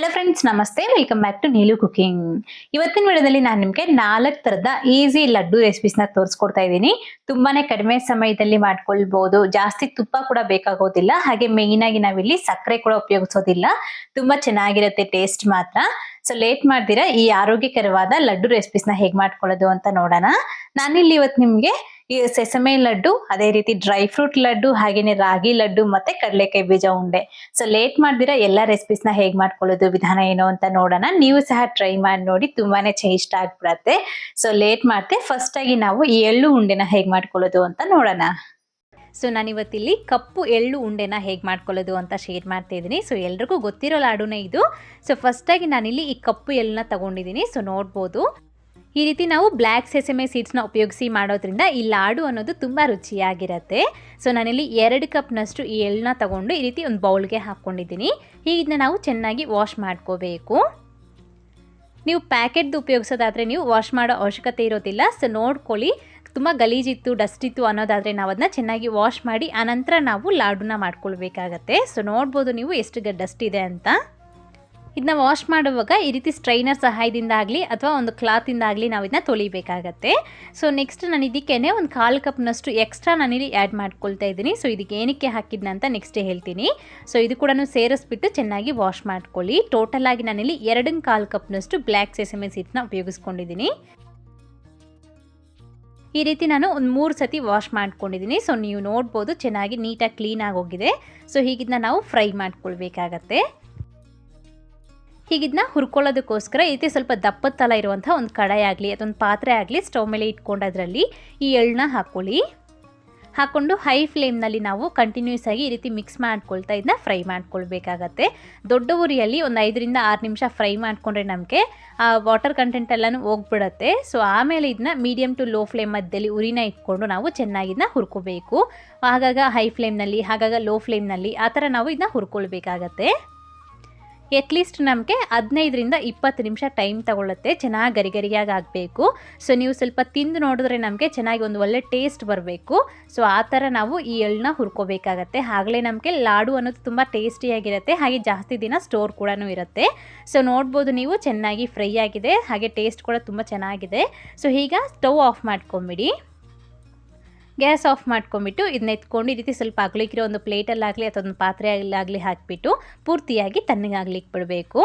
Hello friends ನಮಸ್ತೆ. Welcome back to Neelu cooking ಇವತ್ತಿನ ವಿಡಿಯೋದಲ್ಲಿ ನಾನು ನಿಮಗೆ ನಾಲ್ಕು ತರದ ಈಸಿ ಲಡ್ಡು ರೆಸಿಪೀಸ್ನ ತೋರಿಸ್ಕೊಡ್ತಾ ಇದ್ದೀನಿ. ತುಂಬಾನೇ ಕಡಿಮೆ ಸಮಯದಲ್ಲಿ ಮಾಡ್ಕೊಳ್ಬಹುದು ಜಾಸ್ತಿ ತುಪ್ಪ ಕೂಡ ಬೇಕಾಗೋದಿಲ್ಲ. ಹಾಗೆ ಮೇಯ್ನ್ ಆಗಿ ನಾವಿಲ್ಲಿ ಸಕ್ಕರೆ ಕೂಡ ಉಪಯೋಗಿಸೋದಿಲ್ಲ. ತುಂಬಾ ಚೆನ್ನಾಗಿರುತ್ತೆ ಟೇಸ್ಟ್ ಮಾತ್ರ. ಸೊ ಲೇಟ್ ಮಾಡ್ದಿರಾ ಈ ಆರೋಗ್ಯಕರವಾದ ಲಡ್ಡು ರೆಸಿಪೀಸ್ನ ಹೇಗ್ ಮಾಡ್ಕೊಳ್ಳೋದು ಅಂತ ನೋಡೋಣ. ನಾನಿಲ್ಲಿ ಇವತ್ತು ನಿಮ್ಗೆ ಈ ಸೆಸಮೆ ಲಡ್ಡು, ಅದೇ ರೀತಿ ಡ್ರೈ ಫ್ರೂಟ್ ಲಡ್ಡು, ಹಾಗೇನೆ ರಾಗಿ ಲಡ್ಡು ಮತ್ತೆ ಕಡಲೆಕಾಯಿ ಬೀಜ ಉಂಡೆ. ಸೊ ಲೇಟ್ ಮಾಡಿದಿರ ಎಲ್ಲ ನ ಹೇಗ್ ಮಾಡ್ಕೊಳ್ಳೋದು, ವಿಧಾನ ಏನು ಅಂತ ನೋಡೋಣ. ನೀವು ಸಹ ಟ್ರೈ ಮಾಡಿ ನೋಡಿ, ತುಂಬಾನೇ ಚೇಸ್ಟ್ ಆಗ್ಬಿಡತ್ತೆ. ಸೊ ಲೇಟ್ ಮಾಡ್ತೆ ಫಸ್ಟ್ ಆಗಿ ನಾವು ಈ ಎಳ್ಳು ಉಂಡೆನ ಹೇಗ್ ಮಾಡ್ಕೊಳ್ಳೋದು ಅಂತ ನೋಡೋಣ. ಸೊ ನಾನಿವತ್ತಿಲ್ಲಿ ಕಪ್ಪು ಎಳ್ಳು ಉಂಡೆನ ಹೇಗೆ ಮಾಡ್ಕೊಳ್ಳೋದು ಅಂತ ಶೇರ್ ಮಾಡ್ತಾ ಇದ್ದೀನಿ. ಸೊ ಎಲ್ರಿಗೂ ಗೊತ್ತಿರೋ ಲಾಡುನೇ ಇದು. ಸೊ ಫಸ್ಟಾಗಿ ನಾನಿಲ್ಲಿ ಈ ಕಪ್ಪು ಎಳ್ಳನ್ನ ತಗೊಂಡಿದ್ದೀನಿ. ಸೊ ನೋಡ್ಬೋದು. ಈ ರೀತಿ ನಾವು ಬ್ಲ್ಯಾಕ್ ಸೆಸೆಮೆ ಸೀಡ್ಸ್ನ ಉಪಯೋಗಿಸಿ ಮಾಡೋದ್ರಿಂದ ಈ ಲಾಡು ಅನ್ನೋದು ತುಂಬ ರುಚಿಯಾಗಿರುತ್ತೆ. ಸೊ ನಾನಿಲ್ಲಿ ಎರಡು ಕಪ್ನಷ್ಟು ಈ ಎಳ್ಳನ್ನ ತಗೊಂಡು ಈ ರೀತಿ ಒಂದು ಬೌಲ್ಗೆ ಹಾಕ್ಕೊಂಡಿದ್ದೀನಿ. ಈಗ ಇದನ್ನ ನಾವು ಚೆನ್ನಾಗಿ ವಾಶ್ ಮಾಡ್ಕೋಬೇಕು. ನೀವು ಪ್ಯಾಕೆಟ್ದು ಉಪಯೋಗಿಸೋದಾದರೆ ನೀವು ವಾಶ್ ಮಾಡೋ ಅವಶ್ಯಕತೆ ಇರೋದಿಲ್ಲ. ಸೊ ನೋಡ್ಕೊಳ್ಳಿ. ತುಂಬ ಗಲೀಜಿತ್ತು ಡಸ್ಟ್ ಇತ್ತು ಅನ್ನೋದಾದರೆ ನಾವು ಅದನ್ನ ಚೆನ್ನಾಗಿ ವಾಶ್ ಮಾಡಿ, ಆನಂತರ ನಾವು ಲಾಡುನ ಮಾಡ್ಕೊಳ್ಬೇಕಾಗತ್ತೆ. ಸೊ ನೋಡ್ಬೋದು ನೀವು ಎಷ್ಟು ಡಸ್ಟ್ ಇದೆ ಅಂತ. ಇದನ್ನ ವಾಶ್ ಮಾಡುವಾಗ ಈ ರೀತಿ ಸ್ಟ್ರೈನರ್ ಸಹಾಯದಿಂದ ಆಗಲಿ ಅಥವಾ ಒಂದು ಕ್ಲಾತಿಂದ ಆಗಲಿ ನಾವು ಇದನ್ನ ತೊಳಿಬೇಕಾಗತ್ತೆ. ಸೊ ನೆಕ್ಸ್ಟ್ ನಾನು ಇದಕ್ಕೇನೆ ಒಂದು ಕಾಲು ಕಪ್ನಷ್ಟು ಎಕ್ಸ್ಟ್ರಾ ನಾನಿಲ್ಲಿ ಆ್ಯಡ್ ಮಾಡ್ಕೊಳ್ತಾ ಇದ್ದೀನಿ. ಸೊ ಇದಕ್ಕೆ ಏನಕ್ಕೆ ಹಾಕಿದ್ನ ಅಂತ ನೆಕ್ಸ್ಟ್ ಹೇಳ್ತೀನಿ. ಸೊ ಇದು ಕೂಡ ಸೇರಿಸ್ಬಿಟ್ಟು ಚೆನ್ನಾಗಿ ವಾಶ್ ಮಾಡ್ಕೊಳ್ಳಿ. ಟೋಟಲ್ ಆಗಿ ನಾನಿಲ್ಲಿ ಎರಡು ಕಾಲು ಕಪ್ನಷ್ಟು ಬ್ಲ್ಯಾಕ್ ಸೆಸಮೆ ಸೀಟ್ನ ಉಪಯೋಗಿಸ್ಕೊಂಡಿದ್ದೀನಿ. ಈ ರೀತಿ ನಾನು ಒಂದು ಮೂರು ಸತಿ ವಾಶ್ ಮಾಡ್ಕೊಂಡಿದ್ದೀನಿ. ಸೊ ನೀವು ನೋಡ್ಬೋದು ಚೆನ್ನಾಗಿ ನೀಟಾಗಿ ಕ್ಲೀನಾಗಿ ಹೋಗಿದೆ. ಸೊ ಹೀಗಿದ್ನ ನಾವು ಫ್ರೈ ಮಾಡ್ಕೊಳ್ಬೇಕಾಗತ್ತೆ. ಹೀಗಿದ್ನ ಹುರ್ಕೊಳ್ಳೋದಕ್ಕೋಸ್ಕರ ಈ ರೀತಿ ಸ್ವಲ್ಪ ದಪ್ಪ ತಲ ಇರುವಂಥ ಒಂದು ಕಡಾಯಿ ಆಗಲಿ ಅದೊಂದು ಪಾತ್ರೆ ಆಗಲಿ ಸ್ಟವ್ ಮೇಲೆ ಇಟ್ಕೊಂಡು ಅದರಲ್ಲಿ ಈ ಎಳ್ಳನ್ನ ಹಾಕ್ಕೊಳ್ಳಿ. ಹಾಕ್ಕೊಂಡು ಹೈ ಫ್ಲೇಮ್ನಲ್ಲಿ ನಾವು ಕಂಟಿನ್ಯೂಸ್ ಆಗಿ ಈ ರೀತಿ ಮಿಕ್ಸ್ ಮಾಡ್ಕೊಳ್ತಾ ಇದನ್ನ ಫ್ರೈ ಮಾಡ್ಕೊಳ್ಬೇಕಾಗತ್ತೆ. ದೊಡ್ಡ ಉರಿಯಲ್ಲಿ ಒಂದು ಐದರಿಂದ ಆರು ನಿಮಿಷ ಫ್ರೈ ಮಾಡಿಕೊಂಡ್ರೆ ನಮಗೆ ಆ ವಾಟರ್ ಕಂಟೆಂಟ್ ಎಲ್ಲನೂ ಹೋಗ್ಬಿಡತ್ತೆ. ಸೊ ಆಮೇಲೆ ಇದನ್ನ ಮೀಡಿಯಮ್ ಟು ಲೋ ಫ್ಲೇಮ್ ಮಧ್ಯದಲ್ಲಿ ಉರಿನ ಇಟ್ಕೊಂಡು ನಾವು ಚೆನ್ನಾಗಿ ಇದನ್ನ ಹುರ್ಕೋಬೇಕು. ಆಗಾಗ ಹೈ ಫ್ಲೇಮ್ನಲ್ಲಿ ಆಗಾಗ ಲೋ ಫ್ಲೇಮ್ನಲ್ಲಿ ಆ ಥರ ನಾವು ಇದನ್ನ ಹುರ್ಕೊಳ್ಬೇಕಾಗತ್ತೆ. ಎಟ್ಲೀಸ್ಟ್ ನಮಗೆ ಹದಿನೈದರಿಂದ ಇಪ್ಪತ್ತು ನಿಮಿಷ ಟೈಮ್ ತಗೊಳ್ಳುತ್ತೆ ಚೆನ್ನಾಗಿ ಗರಿ ಗರಿಯಾಗಿ ಆಗಬೇಕು. ಸೊ ನೀವು ಸ್ವಲ್ಪ ತಿಂದು ನೋಡಿದ್ರೆ ನಮಗೆ ಚೆನ್ನಾಗಿ ಒಂದು ಒಳ್ಳೆ ಟೇಸ್ಟ್ ಬರಬೇಕು. ಸೊ ಆ ಥರ ನಾವು ಈ ಎಳ್ಳನ್ನ ಹುರ್ಕೋಬೇಕಾಗತ್ತೆ. ಆಗಲೇ ನಮಗೆ ಲಾಡು ಅನ್ನೋದು ತುಂಬ ಟೇಸ್ಟಿಯಾಗಿರುತ್ತೆ ಹಾಗೆ ಜಾಸ್ತಿ ದಿನ ಸ್ಟೋರ್ ಕೂಡ ಇರುತ್ತೆ. ಸೊ ನೋಡ್ಬೋದು ನೀವು ಚೆನ್ನಾಗಿ ಫ್ರೈ ಆಗಿದೆ. ಹಾಗೆ ಟೇಸ್ಟ್ ಕೂಡ ತುಂಬ ಚೆನ್ನಾಗಿದೆ. ಸೊ ಈಗ ಸ್ಟವ್ ಆಫ್ ಮಾಡ್ಕೊಂಬಿಡಿ. ಗ್ಯಾಸ್ ಆಫ್ ಮಾಡ್ಕೊಂಬಿಟ್ಟು ಇದನ್ನ ಎತ್ಕೊಂಡು ಈ ರೀತಿ ಸ್ವಲ್ಪ ಅಗಲಿಕ್ಕಿರೋ ಒಂದು ಪ್ಲೇಟಲ್ಲಾಗಲಿ ಅಥವಾ ಒಂದು ಪಾತ್ರೆಯಲ್ಲಾಗಲಿ ಹಾಕಿಬಿಟ್ಟು ಪೂರ್ತಿಯಾಗಿ ತಣ್ಣಗಾಗ್ಲಿಕ್ಕೆ ಬಿಡಬೇಕು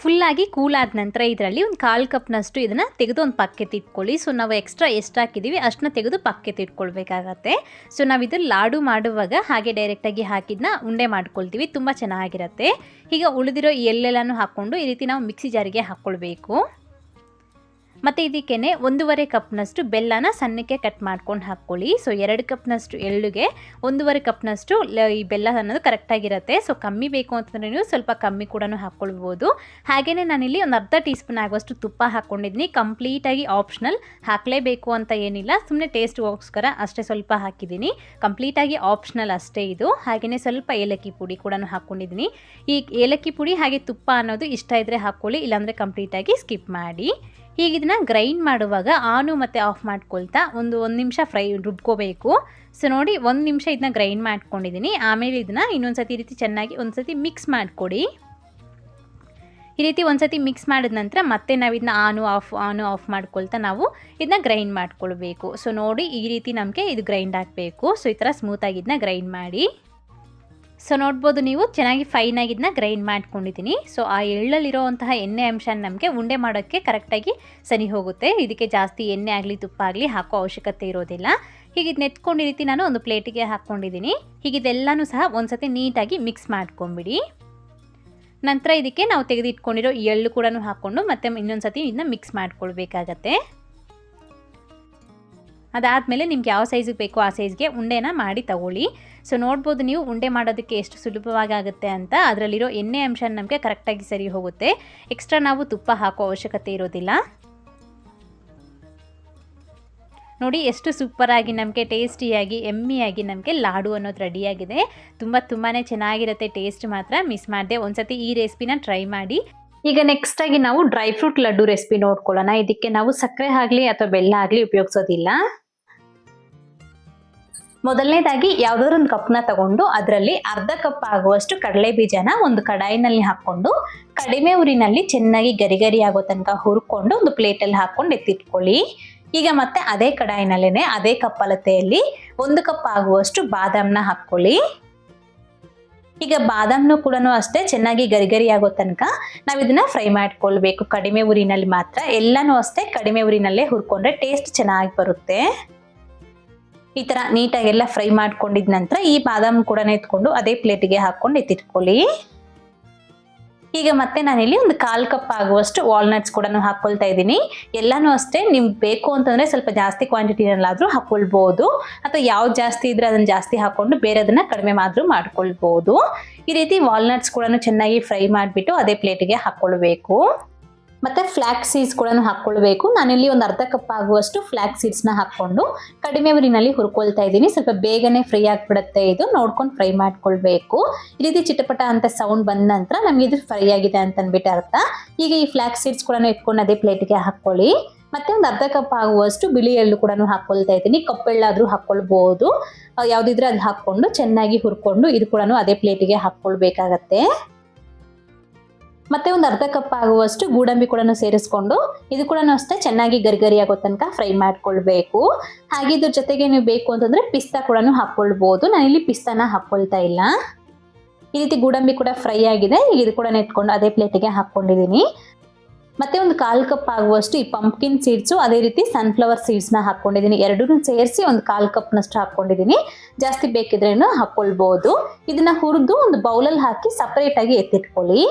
ಫುಲ್ಲಾಗಿ ಕೂಲ್ ಆದ ನಂತರ ಇದರಲ್ಲಿ ಒಂದು ಕಾಲು ಕಪ್ನಷ್ಟು ಇದನ್ನು ತೆಗೆದು ಒಂದು ಪಕ್ಕೆ ತಿಟ್ಕೊಳ್ಳಿ ಸೊ, ನಾವು ಎಕ್ಸ್ಟ್ರಾ ಎಷ್ಟು ಹಾಕಿದ್ದೀವಿ ಅಷ್ಟನ್ನ ತೆಗೆದು ಪಕ್ಕೆ ತಿಟ್ಕೊಳ್ಬೇಕಾಗತ್ತೆ ಸೊ, ನಾವು ಇದನ್ನು ಲಾಡು ಮಾಡುವಾಗ ಹಾಗೆ ಡೈರೆಕ್ಟಾಗಿ ಹಾಕಿದ್ನ ಉಂಡೆ ಮಾಡ್ಕೊಳ್ತೀವಿ. ತುಂಬ ಚೆನ್ನಾಗಿರುತ್ತೆ. ಈಗ ಉಳಿದಿರೋ ಎಲ್ಲೆಲ್ಲನೂ ಹಾಕ್ಕೊಂಡು ಈ ರೀತಿ ನಾವು ಮಿಕ್ಸಿ ಜಾರಿಗೆ ಹಾಕ್ಕೊಳ್ಬೇಕು. ಮತ್ತು ಇದಕ್ಕೇ ಒಂದೂವರೆ ಕಪ್ನಷ್ಟು ಬೆಲ್ಲನ ಸಣ್ಣಕ್ಕೆ ಕಟ್ ಮಾಡ್ಕೊಂಡು ಹಾಕ್ಕೊಳ್ಳಿ. ಸೊ ಎರಡು ಕಪ್ನಷ್ಟು ಎಳ್ಳುಗೆ, ಒಂದೂವರೆ ಕಪ್ನಷ್ಟು ಈ ಬೆಲ್ಲ ಅನ್ನೋದು ಕರೆಕ್ಟಾಗಿರುತ್ತೆ. ಸೊ ಕಮ್ಮಿ ಬೇಕು ಅಂತಂದ್ರೆ ನೀವು ಸ್ವಲ್ಪ ಕಮ್ಮಿ ಕೂಡ ಹಾಕ್ಕೊಳ್ಬೋದು. ಹಾಗೆಯೇ ನಾನಿಲ್ಲಿ ಒಂದು ಅರ್ಧ ಟೀ ಸ್ಪೂನ್ ಆಗುವಷ್ಟು ತುಪ್ಪ ಹಾಕ್ಕೊಂಡಿದ್ದೀನಿ ಕಂಪ್ಲೀಟಾಗಿ ಆಪ್ಷನಲ್ ಹಾಕಲೇಬೇಕು ಅಂತ ಏನಿಲ್ಲ. ಸುಮ್ಮನೆ ಟೇಸ್ಟ್ಗೋಸ್ಕರ ಅಷ್ಟೇ ಸ್ವಲ್ಪ ಹಾಕಿದ್ದೀನಿ. ಕಂಪ್ಲೀಟಾಗಿ ಆಪ್ಷನಲ್ ಅಷ್ಟೇ ಇದು. ಹಾಗೆಯೇ ಸ್ವಲ್ಪ ಏಲಕ್ಕಿ ಪುಡಿ ಕೂಡ ಹಾಕ್ಕೊಂಡಿದ್ದೀನಿ. ಈ ಏಲಕ್ಕಿ ಪುಡಿ ಹಾಗೆ ತುಪ್ಪ ಅನ್ನೋದು ಇಷ್ಟ ಇದ್ದರೆ ಹಾಕ್ಕೊಳ್ಳಿ, ಇಲ್ಲಾಂದರೆ ಕಂಪ್ಲೀಟಾಗಿ ಸ್ಕಿಪ್ ಮಾಡಿ. ಹೀಗೆ ಇದನ್ನ ಗ್ರೈಂಡ್ ಮಾಡುವಾಗ ಆನು ಮತ್ತು ಆಫ್ ಮಾಡ್ಕೊಳ್ತಾ ಒಂದು ಒಂದು ನಿಮಿಷ ಫ್ರೈ ರುಬ್ಕೋಬೇಕು. ಸೊ ನೋಡಿ ಒಂದು ನಿಮಿಷ ಇದನ್ನ ಗ್ರೈಂಡ್ ಮಾಡ್ಕೊಂಡಿದ್ದೀನಿ ಆಮೇಲೆ ಇದನ್ನ ಇನ್ನೊಂದು ಸತಿ ರೀತಿ ಚೆನ್ನಾಗಿ ಒಂದು ಸತಿ ಮಿಕ್ಸ್ ಮಾಡಿಕೊಡಿ. ಈ ರೀತಿ ಒಂದು ಸತಿ ಮಿಕ್ಸ್ ಮಾಡಿದ ನಂತರ ಮತ್ತೆ ನಾವು ಇದನ್ನ ಆನು ಆಫ್ ಆನು ಆಫ್ ಮಾಡ್ಕೊಳ್ತಾ ನಾವು ಇದನ್ನ ಗ್ರೈಂಡ್ ಮಾಡ್ಕೊಳ್ಬೇಕು. ಸೊ ನೋಡಿ ಈ ರೀತಿ ನಮಗೆ ಇದು ಗ್ರೈಂಡ್ ಆಗಬೇಕು. ಸೊ ಈ ಥರ ಸ್ಮೂತಾಗಿ ಇದನ್ನ ಗ್ರೈಂಡ್ ಮಾಡಿ. ಸೊ ನೋಡ್ಬೋದು ನೀವು ಚೆನ್ನಾಗಿ ಫೈನಾಗಿ ಇದನ್ನ ಗ್ರೈಂಡ್ ಮಾಡ್ಕೊಂಡಿದ್ದೀನಿ ಸೊ ಆ ಎಳ್ಳಲ್ಲಿರೋವಂತಹ ಎಣ್ಣೆ ಅಂಶ ನಮಗೆ ಉಂಡೆ ಮಾಡೋಕ್ಕೆ ಕರೆಕ್ಟಾಗಿ ಸರಿ ಹೋಗುತ್ತೆ. ಇದಕ್ಕೆ ಜಾಸ್ತಿ ಎಣ್ಣೆ ಆಗಲಿ, ತುಪ್ಪ ಆಗಲಿ ಹಾಕೋ ಅವಶ್ಯಕತೆ ಇರೋದಿಲ್ಲ. ಹೀಗೆ ನೆತ್ಕೊಂಡು ರೀತಿ ನಾನು ಒಂದು ಪ್ಲೇಟಿಗೆ ಹಾಕ್ಕೊಂಡಿದ್ದೀನಿ ಹೀಗಿದೆಲ್ಲನೂ ಸಹ ಒಂದ್ಸತಿ ನೀಟಾಗಿ ಮಿಕ್ಸ್ ಮಾಡ್ಕೊಂಬಿಡಿ. ನಂತರ ಇದಕ್ಕೆ ನಾವು ತೆಗೆದಿಟ್ಕೊಂಡಿರೋ ಎಳ್ಳು ಕೂಡ ಹಾಕ್ಕೊಂಡು ಮತ್ತೆ ಇನ್ನೊಂದು ಸತಿ ಇದನ್ನ ಮಿಕ್ಸ್ ಮಾಡ್ಕೊಳ್ಬೇಕಾಗತ್ತೆ. ಅದಾದಮೇಲೆ ನಿಮ್ಗೆ ಯಾವ ಸೈಜಿಗೆ ಬೇಕೋ ಆ ಸೈಜ್ಗೆ ಉಂಡೆನ ಮಾಡಿ ತಗೊಳ್ಳಿ. ಸೊ ನೋಡ್ಬೋದು ನೀವು ಉಂಡೆ ಮಾಡೋದಕ್ಕೆ ಎಷ್ಟು ಸುಲಭವಾಗಿ ಆಗುತ್ತೆ ಅಂತ. ಅದರಲ್ಲಿರೋ ಎಣ್ಣೆ ಅಂಶ ನಮಗೆ ಕರೆಕ್ಟಾಗಿ ಸರಿ ಹೋಗುತ್ತೆ. ಎಕ್ಸ್ಟ್ರಾ ನಾವು ತುಪ್ಪ ಹಾಕೋ ಅವಶ್ಯಕತೆ ಇರೋದಿಲ್ಲ. ನೋಡಿ, ಎಷ್ಟು ಸೂಪರಾಗಿ ನಮಗೆ ಟೇಸ್ಟಿಯಾಗಿ, ಎಮ್ಮಿಯಾಗಿ ನಮಗೆ ಲಾಡು ಅನ್ನೋದು ರೆಡಿಯಾಗಿದೆ. ತುಂಬ ತುಂಬಾ ಚೆನ್ನಾಗಿರುತ್ತೆ, ಟೇಸ್ಟ್ ಮಾತ್ರ. ಮಿಸ್ ಮಾಡಿದೆ ಒಂದ್ಸತಿ ಈ ರೆಸಿಪಿನ ಟ್ರೈ ಮಾಡಿ. ಈಗ ನೆಕ್ಸ್ಟ್ ಆಗಿ ನಾವು ಡ್ರೈ ಫ್ರೂಟ್ ಲಡ್ಡು ರೆಸಿಪಿ ನೋಡ್ಕೊಳ್ಳೋಣ. ಇದಕ್ಕೆ ನಾವು ಸಕ್ಕರೆ ಆಗಲಿ ಅಥವಾ ಬೆಲ್ಲ ಆಗಲಿ ಉಪಯೋಗಿಸೋದಿಲ್ಲ. ಮೊದಲನೇದಾಗಿ ಯಾವ್ದಾದ್ರು ಒಂದು ಕಪ್ನ ತಗೊಂಡು ಅದರಲ್ಲಿ ಅರ್ಧ ಕಪ್ ಆಗುವಷ್ಟು ಕಡಲೆ ಬೀಜನ ಒಂದು ಕಡಾಯಿನಲ್ಲಿ ಹಾಕೊಂಡು ಕಡಿಮೆ ಉರಿನಲ್ಲಿ ಚೆನ್ನಾಗಿ ಗರಿಗರಿ ಗರಿ ಆಗೋ ತನಕ ಹುರ್ಕೊಂಡು ಒಂದು ಪ್ಲೇಟಲ್ಲಿ ಹಾಕ್ಕೊಂಡು ಎತ್ತಿಟ್ಕೊಳ್ಳಿ. ಈಗ ಮತ್ತೆ ಅದೇ ಕಡಾಯಿನಲ್ಲೇನೆ ಅದೇ ಕಪ್ ಅಳತೆಯಲ್ಲಿ ಒಂದು ಕಪ್ ಆಗುವಷ್ಟು ಬಾದಾಮ್ನ ಹಾಕ್ಕೊಳ್ಳಿ. ಈಗ ಬಾದಾಮ್ನು ಕೂಡ ಅಷ್ಟೇ ಚೆನ್ನಾಗಿ ಗರಿಗರಿ ಗರಿ ಆಗೋ ತನಕ ನಾವು ಇದನ್ನ ಫ್ರೈ ಮಾಡ್ಕೊಳ್ಬೇಕು ಕಡಿಮೆ ಉರಿನಲ್ಲಿ ಮಾತ್ರ ಎಲ್ಲನೂ ಅಷ್ಟೇ ಕಡಿಮೆ ಉರಿನಲ್ಲೇ ಹುರ್ಕೊಂಡ್ರೆ ಟೇಸ್ಟ್ ಚೆನ್ನಾಗಿ ಬರುತ್ತೆ. ಈ ತರ ನೀಟಾಗಿ ಎಲ್ಲ ಫ್ರೈ ಮಾಡ್ಕೊಂಡಿದ ನಂತರ ಈ ಬಾದಾಮ್ ಕೂಡ ಎತ್ಕೊಂಡು ಅದೇ ಪ್ಲೇಟಿಗೆ ಹಾಕೊಂಡು ಎತ್ತಿಟ್ಕೊಳ್ಳಿ. ಈಗ ಮತ್ತೆ ನಾನಿಲ್ಲಿ ಒಂದು ಕಾಲ್ ಕಪ್ ಆಗುವಷ್ಟು ವಾಲ್ನಟ್ಸ್ ಕೂಡ ಹಾಕೊಳ್ತಾ ಇದ್ದೀನಿ. ಎಲ್ಲಾನು ಅಷ್ಟೇ ನಿಮ್ಗೆ ಬೇಕು ಅಂತಂದ್ರೆ ಸ್ವಲ್ಪ ಜಾಸ್ತಿ ಕ್ವಾಂಟಿಟಿನಲ್ಲಾದ್ರೂ ಹಾಕೊಳ್ಬಹುದು ಅಥವಾ ಯಾವ್ದು ಜಾಸ್ತಿ ಇದ್ರೆ ಅದನ್ನ ಜಾಸ್ತಿ ಹಾಕೊಂಡು ಬೇರೆದನ್ನ ಕಡಿಮೆ ಮಾದ್ರೂ ಮಾಡ್ಕೊಳ್ಬಹುದು ಈ ರೀತಿ ವಾಲ್ನಟ್ಸ್ ಕೂಡ ಚೆನ್ನಾಗಿ ಫ್ರೈ ಮಾಡಿಬಿಟ್ಟು ಅದೇ ಪ್ಲೇಟಿಗೆ ಹಾಕೊಳ್ಬೇಕು. ಮತ್ತೆ ಫ್ಲ್ಯಾಕ್ ಸೀಡ್ಸ್ ಕೂಡ ಹಾಕೊಳ್ಬೇಕು ನಾನಿಲ್ಲಿ ಒಂದು ಅರ್ಧ ಕಪ್ ಆಗುವಷ್ಟು ಫ್ಲ್ಯಾಕ್ ಸೀಡ್ಸ್ನ ಹಾಕೊಂಡು ಕಡಿಮೆ ಉರಿನಲ್ಲಿ ಹುರ್ಕೊಳ್ತಾ ಇದ್ದೀನಿ. ಸ್ವಲ್ಪ ಬೇಗನೆ ಫ್ರೈ ಆಗಿಬಿಡುತ್ತೆ ಇದು. ನೋಡ್ಕೊಂಡು ಫ್ರೈ ಮಾಡ್ಕೊಳ್ಬೇಕು. ಈ ರೀತಿ ಚಿಟಪಟ ಅಂತ ಸೌಂಡ್ ಬಂದ ನಂತರ ನಮಗೆ ಇದು ಫ್ರೈ ಆಗಿದೆ ಅಂತ ಅಂದ್ಬಿಟ್ಟು ಅರ್ಥ. ಈಗ ಈ ಫ್ಲಾಕ್ ಸೀಡ್ಸ್ ಕೂಡ ಇಟ್ಕೊಂಡು ಅದೇ ಪ್ಲೇಟ್ಗೆ ಹಾಕೊಳ್ಳಿ ಮತ್ತೆ ಒಂದು ಅರ್ಧ ಕಪ್ ಆಗುವಷ್ಟು ಬಿಳಿ ಎಳ್ಳು ಕೂಡ ಹಾಕ್ಕೊಳ್ತಾ ಇದ್ದೀನಿ. ಕಪ್ಪೆಳ್ಳಾದ್ರೂ ಹಾಕ್ಕೊಳ್ಬೋದು. ಯಾವ್ದಿದ್ರೆ ಅದು ಹಾಕ್ಕೊಂಡು ಚೆನ್ನಾಗಿ ಹುರ್ಕೊಂಡು ಇದು ಕೂಡ ಅದೇ ಪ್ಲೇಟಿಗೆ ಹಾಕೊಳ್ಬೇಕಾಗತ್ತೆ ಮತ್ತೆ ಒಂದು ಅರ್ಧ ಕಪ್ ಆಗುವಷ್ಟು ಗೋಡಂಬಿ ಕೂಡ ಸೇರಿಸ್ಕೊಂಡು ಇದು ಕೂಡ ಅಷ್ಟೇ ಚೆನ್ನಾಗಿ ಗರಿಗರಿ ಆಗೋ ತನಕ ಫ್ರೈ ಮಾಡ್ಕೊಳ್ಬೇಕು. ಹಾಗೆ ಇದ್ರ ಜೊತೆಗೆ ನೀವು ಬೇಕು ಅಂತಂದ್ರೆ ಪಿಸ್ತಾ ಕೂಡ ಹಾಕೊಳ್ಬಹುದು ನಾನಿಲ್ಲಿ ಪಿಸ್ತಾನ ಹಾಕೊಳ್ತಾ ಇಲ್ಲ. ಈ ರೀತಿ ಗೋಡಂಬಿ ಕೂಡ ಫ್ರೈ ಆಗಿದೆ. ಇದು ಕೂಡ ಇಟ್ಕೊಂಡು ಅದೇ ಪ್ಲೇಟಿಗೆ ಹಾಕೊಂಡಿದ್ದೀನಿ ಮತ್ತೆ ಒಂದು ಕಾಲ್ ಕಪ್ ಆಗುವಷ್ಟು ಈ ಪಂಪ್ಕಿನ್ ಸೀಡ್ಸು ಅದೇ ರೀತಿ ಸನ್ಫ್ಲವರ್ ಸೀಡ್ಸ್ನ ಹಾಕೊಂಡಿದ್ದೀನಿ ಎರಡೂ ಸೇರಿಸಿ ಒಂದು ಕಾಲು ಕಪ್ನಷ್ಟು ಹಾಕೊಂಡಿದ್ದೀನಿ ಜಾಸ್ತಿ ಬೇಕಿದ್ರೇನು ಹಾಕೊಳ್ಬಹುದು ಇದನ್ನ ಹುರಿದು ಒಂದು ಬೌಲಲ್ಲಿ ಹಾಕಿ ಸಪ್ರೇಟಾಗಿ ಎತ್ತಿಟ್ಕೊಳ್ಳಿ.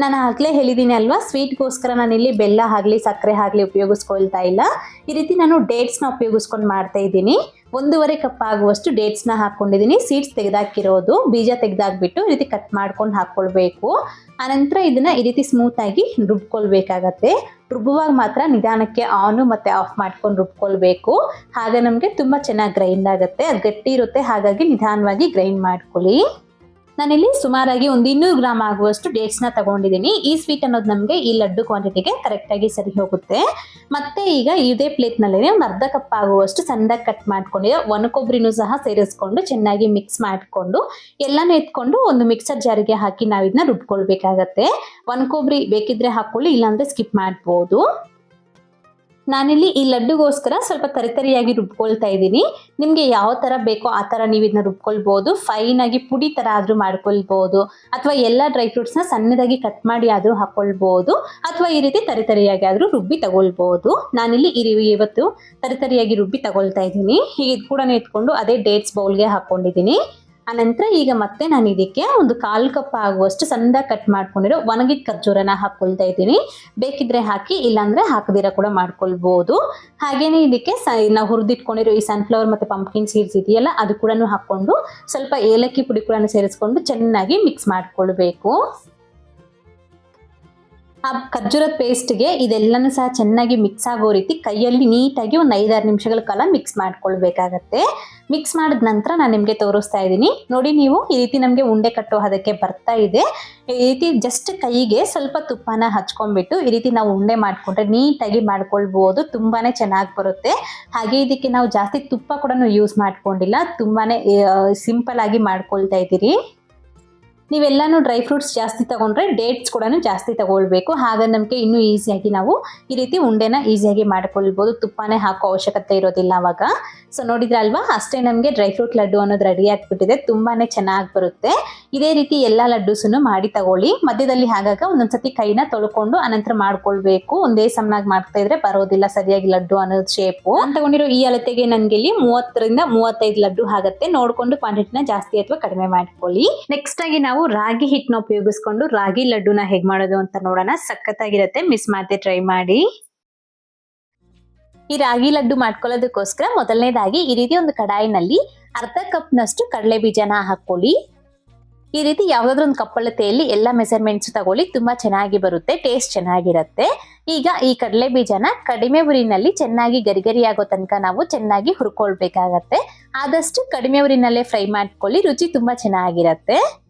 ನಾನು ಆಗಲೇ ಹೇಳಿದ್ದೀನಿ ಅಲ್ವಾ? ಸ್ವೀಟ್ಗೋಸ್ಕರ ಇಲ್ಲಿ ಬೆಲ್ಲ ಆಗಲಿ, ಸಕ್ಕರೆ ಆಗಲಿ ಉಪಯೋಗಿಸ್ಕೊಳ್ತಾ ಇಲ್ಲ. ಈ ರೀತಿ ನಾನು ಡೇಟ್ಸ್ನ ಉಪಯೋಗಿಸ್ಕೊಂಡು ಮಾಡ್ತಾ ಇದ್ದೀನಿ. ಒಂದೂವರೆ ಕಪ್ ಆಗುವಷ್ಟು ಡೇಟ್ಸ್ನ ಹಾಕ್ಕೊಂಡಿದ್ದೀನಿ ಸೀಡ್ಸ್ ತೆಗೆದಾಕಿರೋದು, ಬೀಜ ತೆಗೆದಾಕ್ಬಿಟ್ಟು ಈ ರೀತಿ ಕಟ್ ಮಾಡ್ಕೊಂಡು ಹಾಕ್ಕೊಳ್ಬೇಕು. ಆನಂತರ ಇದನ್ನು ಈ ರೀತಿ ಸ್ಮೂತಾಗಿ ರುಬ್ಕೊಳ್ಬೇಕಾಗತ್ತೆ. ರುಬ್ಬುವಾಗ ಮಾತ್ರ ನಿಧಾನಕ್ಕೆ ಆನು ಮತ್ತು ಆಫ್ ಮಾಡ್ಕೊಂಡು ರುಬ್ಕೊಳ್ಬೇಕು. ಹಾಗೆ ನಮಗೆ ತುಂಬ ಚೆನ್ನಾಗಿ ಗ್ರೈಂಡ್ ಆಗುತ್ತೆ. ಅದು ಗಟ್ಟಿ ಇರುತ್ತೆ. ಹಾಗಾಗಿ ನಿಧಾನವಾಗಿ ಗ್ರೈಂಡ್ ಮಾಡ್ಕೊಳ್ಳಿ. ನಾನಿಲ್ಲಿ ಸುಮಾರಾಗಿ ಒಂದು ಇನ್ನೂರು ಗ್ರಾಮ್ ಆಗುವಷ್ಟು ಡೇಟ್ಸ್ನ ತಗೊಂಡಿದ್ದೀನಿ. ಈ ಸ್ವೀಟ್ ಅನ್ನೋದು ನಮಗೆ ಈ ಲಡ್ಡು ಕ್ವಾಂಟಿಟಿಗೆ ಕರೆಕ್ಟಾಗಿ ಸರಿ ಹೋಗುತ್ತೆ. ಮತ್ತೆ ಈಗ ಇದೇ ಪ್ಲೇಟ್ನಲ್ಲೇ ಒಂದು ಅರ್ಧ ಕಪ್ ಆಗುವಷ್ಟು ಸಣ್ಣದಾಗಿ ಕಟ್ ಮಾಡ್ಕೊಂಡಿರೋ ಒಣ ಕೊಬ್ಬರಿನೂ ಸಹ ಸೇರಿಸ್ಕೊಂಡು ಚೆನ್ನಾಗಿ ಮಿಕ್ಸ್ ಮಾಡಿಕೊಂಡು ಎಲ್ಲನೂ ಎತ್ಕೊಂಡು ಒಂದು ಮಿಕ್ಸರ್ ಜಾರಿಗೆ ಹಾಕಿ ನಾವು ಇದನ್ನ ರುಬ್ಕೊಳ್ಬೇಕಾಗತ್ತೆ. ಒಣ ಕೊಬ್ಬರಿ ಬೇಕಿದ್ರೆ ಹಾಕೊಳ್ಳಿ ಇಲ್ಲಾಂದ್ರೆ ಸ್ಕಿಪ್ ಮಾಡ್ಬೋದು. ನಾನಿಲ್ಲಿ ಈ ಲಡ್ಡುಗೋಸ್ಕರ ಸ್ವಲ್ಪ ತರಿತರಿಯಾಗಿ ರುಬ್ಕೊಳ್ತಾ ಇದ್ದೀನಿ. ನಿಮಗೆ ಯಾವ ಥರ ಬೇಕೋ ಆ ಥರ ನೀವು ಇದನ್ನ ರುಬ್ಕೊಳ್ಬೋದು. ಫೈನಾಗಿ ಪುಡಿ ಥರ ಆದರೂ ಮಾಡ್ಕೊಳ್ಬೋದು. ಅಥವಾ ಎಲ್ಲ ಡ್ರೈ ಫ್ರೂಟ್ಸ್ನ ಸಣ್ಣದಾಗಿ ಕಟ್ ಮಾಡಿ ಆದರೂ ಹಾಕ್ಕೊಳ್ಬೋದು ಅಥವಾ ಈ ರೀತಿ ತರಿತರಿಯಾಗಿ ಆದರೂ ರುಬ್ಬಿ ತಗೊಳ್ಬೋದು. ನಾನಿಲ್ಲಿ ಇವತ್ತು ತರಿತರಿಯಾಗಿ ರುಬ್ಬಿ ತಗೊಳ್ತಾ ಇದ್ದೀನಿ. ಹೀಗೆ ಇದು ಕೂಡ ಇಟ್ಕೊಂಡು ಅದೇ ಡೇಟ್ಸ್ ಬೌಲ್ಗೆ ಹಾಕ್ಕೊಂಡಿದ್ದೀನಿ ಆನಂತರ ಈಗ ಮತ್ತೆ ನಾನು ಇದಕ್ಕೆ ಒಂದು ಕಾಲು ಕಪ್ ಆಗುವಷ್ಟು ಸಂದ ಕಟ್ ಮಾಡ್ಕೊಂಡಿರೋ ಒಣಗಿದ ಖರ್ಜೂರನ ಹಾಕ್ಕೊಳ್ತಾ ಇದ್ದೀನಿ. ಬೇಕಿದ್ರೆ ಹಾಕಿ, ಇಲ್ಲಾಂದ್ರೆ ಹಾಕದಿರ ಕೂಡ ಮಾಡ್ಕೊಳ್ಬೋದು. ಹಾಗೇನೆ ಇದಕ್ಕೆ ಸ, ನಾವು ಹುರಿದಿಟ್ಕೊಂಡಿರೋ ಈ ಸನ್ಫ್ಲವರ್ ಮತ್ತು ಪಂಪ್ಕಿನ್ ಸೀಡ್ಸ್ ಇದೆಯಲ್ಲ, ಅದು ಕೂಡ ಹಾಕ್ಕೊಂಡು ಸ್ವಲ್ಪ ಏಲಕ್ಕಿ ಪುಡಿ ಕೂಡ ಸೇರಿಸ್ಕೊಂಡು ಚೆನ್ನಾಗಿ ಮಿಕ್ಸ್ ಮಾಡ್ಕೊಳ್ಬೇಕು. ಆ ಖರ್ಜೂರದ ಪೇಸ್ಟ್ಗೆ ಇದೆಲ್ಲನೂ ಸಹ ಚೆನ್ನಾಗಿ ಮಿಕ್ಸ್ ಆಗೋ ರೀತಿ ಕೈಯಲ್ಲಿ ನೀಟಾಗಿ ಒಂದು ಐದಾರು ನಿಮಿಷಗಳ ಕಾಲ ಮಿಕ್ಸ್ ಮಾಡ್ಕೊಳ್ಬೇಕಾಗತ್ತೆ. ಮಿಕ್ಸ್ ಮಾಡಿದ ನಂತರ ನಾನು ನಿಮಗೆ ತೋರಿಸ್ತಾ ಇದ್ದೀನಿ. ನೋಡಿ ನೀವು, ಈ ರೀತಿ ನಮಗೆ ಉಂಡೆ ಕಟ್ಟೋ ಅದಕ್ಕೆ ಬರ್ತಾ ಇದೆ. ಈ ರೀತಿ ಜಸ್ಟ್ ಕೈಗೆ ಸ್ವಲ್ಪ ತುಪ್ಪನ ಹಚ್ಕೊಂಡ್ಬಿಟ್ಟು ಈ ರೀತಿ ನಾವು ಉಂಡೆ ಮಾಡಿಕೊಂಡ್ರೆ ನೀಟಾಗಿ ಮಾಡ್ಕೊಳ್ಬೋದು ತುಂಬಾ ಚೆನ್ನಾಗಿ ಬರುತ್ತೆ. ಹಾಗೆ ಇದಕ್ಕೆ ನಾವು ಜಾಸ್ತಿ ತುಪ್ಪ ಕೂಡ ಯೂಸ್ ಮಾಡ್ಕೊಂಡಿಲ್ಲ ತುಂಬಾ ಸಿಂಪಲ್ ಆಗಿ ಮಾಡ್ಕೊಳ್ತಾ ಇದ್ದೀರಿ. ನೀವೆಲ್ಲಾನು ಡ್ರೈ ಫ್ರೂಟ್ಸ್ ಜಾಸ್ತಿ ತಗೊಂಡ್ರೆ ಡೇಟ್ಸ್ ಕೂಡ ಜಾಸ್ತಿ ತಗೊಳ್ಬೇಕು. ಹಾಗೆ ನಮಗೆ ಇನ್ನೂ ಈಸಿಯಾಗಿ ನಾವು ಈ ರೀತಿ ಉಂಡೆನ ಈಸಿಯಾಗಿ ಮಾಡ್ಕೊಳ್ಬೋದು. ತುಪ್ಪನೇ ಹಾಕೋ ಅವಶ್ಯಕತೆ ಇರೋದಿಲ್ಲ ಅವಾಗ. ಸೊ ನೋಡಿದ್ರೆ ಅಲ್ವಾ? ಅಷ್ಟೇ ನಮಗೆ ಡ್ರೈ ಫ್ರೂಟ್ ಲಡ್ಡು ಅನ್ನೋದು ರೆಡಿ ಆಗಿಬಿಟ್ಟಿದೆ. ತುಂಬಾನೇ ಚೆನ್ನಾಗಿ ಬರುತ್ತೆ. ಇದೇ ರೀತಿ ಎಲ್ಲ ಲಡ್ಡೂಸನ್ನು ಮಾಡಿ ತಗೊಳ್ಳಿ. ಮಧ್ಯದಲ್ಲಿ ಹಾಗಾಗ ಒಂದೊಂದ್ಸತಿ ಕೈನ ತೊಳ್ಕೊಂಡು ಅನಂತರ ಮಾಡ್ಕೊಳ್ಬೇಕು. ಒಂದೇ ಸಮನಾಗಿ ಮಾಡ್ತಾ ಇದ್ರೆ ಬರೋದಿಲ್ಲ ಸರಿಯಾಗಿ ಲಡ್ಡು ಅನ್ನೋದು ಶೇಪು ತಗೊಂಡಿರೋ ಈ ಅಳತೆಗೆ ನನಗೆ ಇಲ್ಲಿ ಮೂವತ್ತರಿಂದ ಮೂವತ್ತೈದು ಲಡ್ಡು ಆಗುತ್ತೆ. ನೋಡ್ಕೊಂಡು ಕ್ವಾಂಟಿಟಿನ ಜಾಸ್ತಿ ಅಥವಾ ಕಡಿಮೆ ಮಾಡ್ಕೊಳ್ಳಿ. ನೆಕ್ಸ್ಟ್ ಆಗಿ ನಾವು ರಾಗಿ ಹಿಟ್ಟನ್ನ ಉಪಯೋಗಿಸ್ಕೊಂಡು ರಾಗಿ ಲಡ್ಡುನ ಹೇಗ್ ಮಾಡೋದು ಅಂತ ನೋಡೋಣ. ಸಖತ್ತಾಗಿರತ್ತೆ. ಮಿಸ್ ಮಾಡದೆ ಟ್ರೈ ಮಾಡಿ. ಈ ರಾಗಿ ಲಡ್ಡು ಮಾಡ್ಕೊಳ್ಳೋದಕ್ಕೋಸ್ಕರ ಮೊದಲನೇದಾಗಿ ಈ ರೀತಿ ಒಂದು ಕಡಾಯಿನಲ್ಲಿ ಅರ್ಧ ಕಪ್ನಷ್ಟು ಕಡಲೆ ಬೀಜನ ಹಾಕೊಳ್ಳಿ ಈ ರೀತಿ ಯಾವುದಾದ್ರೂ ಒಂದು ಕಪ್ಪಳತೆಯಲ್ಲಿ ಎಲ್ಲ ಮೆಸರ್ಮೆಂಟ್ಸ್ ತಗೊಳ್ಳಿ. ತುಂಬಾ ಚೆನ್ನಾಗಿ ಬರುತ್ತೆ. ಟೇಸ್ಟ್ ಚೆನ್ನಾಗಿರುತ್ತೆ. ಈಗ ಈ ಕಡಲೆ ಬೀಜನ ಕಡಿಮೆ ಉರಿನಲ್ಲಿ ಚೆನ್ನಾಗಿ ಗರಿಗರಿಯಾಗೋ ತನಕ ನಾವು ಚೆನ್ನಾಗಿ ಹುರ್ಕೊಳ್ಬೇಕಾಗತ್ತೆ. ಆದಷ್ಟು ಕಡಿಮೆ ಉರಿನಲ್ಲೇ ಫ್ರೈ ಮಾಡ್ಕೊಳ್ಳಿ. ರುಚಿ ತುಂಬಾ ಚೆನ್ನಾಗಿರತ್ತೆ.